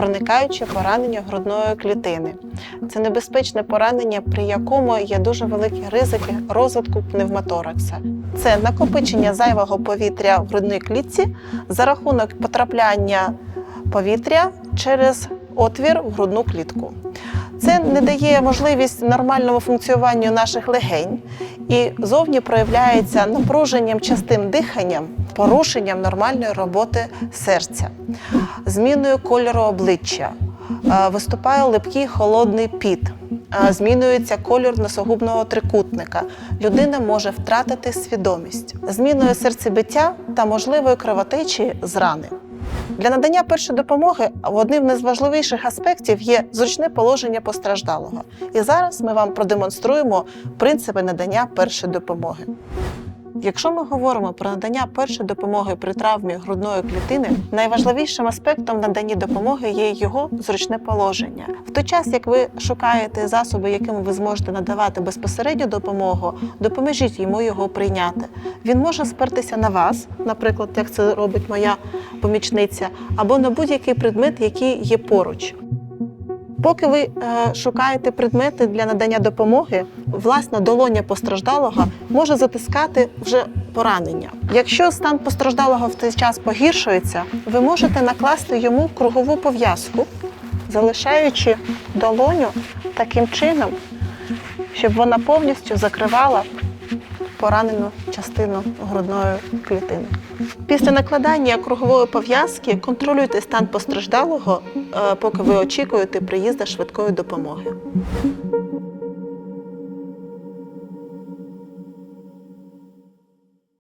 виникаючи поранення грудної клітини. Це небезпечне поранення, при якому є дуже великі ризики розвитку пневмоторакса. Це накопичення зайвого повітря в грудній клітці за рахунок потрапляння повітря через отвір в грудну клітку. Це не дає можливість нормальному функціонуванню наших легень і зовні проявляється напруженням частин диханням, порушенням нормальної роботи серця, зміною кольору обличчя, е, виступає липкий холодний піт, е, змінюється колір носогубного трикутника. Людина може втратити свідомість, зміною серцебиття та можливої кровотечі з рани. Для надання першої допомоги одним з важливіших аспектів є зручне положення постраждалого. І зараз ми вам продемонструємо принципи надання першої допомоги. Якщо ми говоримо про надання першої допомоги при травмі грудної клітини, найважливішим аспектом надання допомоги є його зручне положення. В той час, як ви шукаєте засоби, якими ви зможете надавати безпосередню допомогу, допоможіть йому його прийняти. Він може спертися на вас, наприклад, як це робить моя помічниця, або на будь-який предмет, який є поруч. Поки ви е, шукаєте предмети для надання допомоги, власна долоня постраждалого може затискати вже поранення. Якщо стан постраждалого в цей час погіршується, ви можете накласти йому кругову пов'язку, залишаючи долоню таким чином, щоб вона повністю закривала поранену частину грудної клітини. Після накладання кругової пов'язки контролюйте стан постраждалого, е, поки ви очікуєте приїзду швидкої допомоги.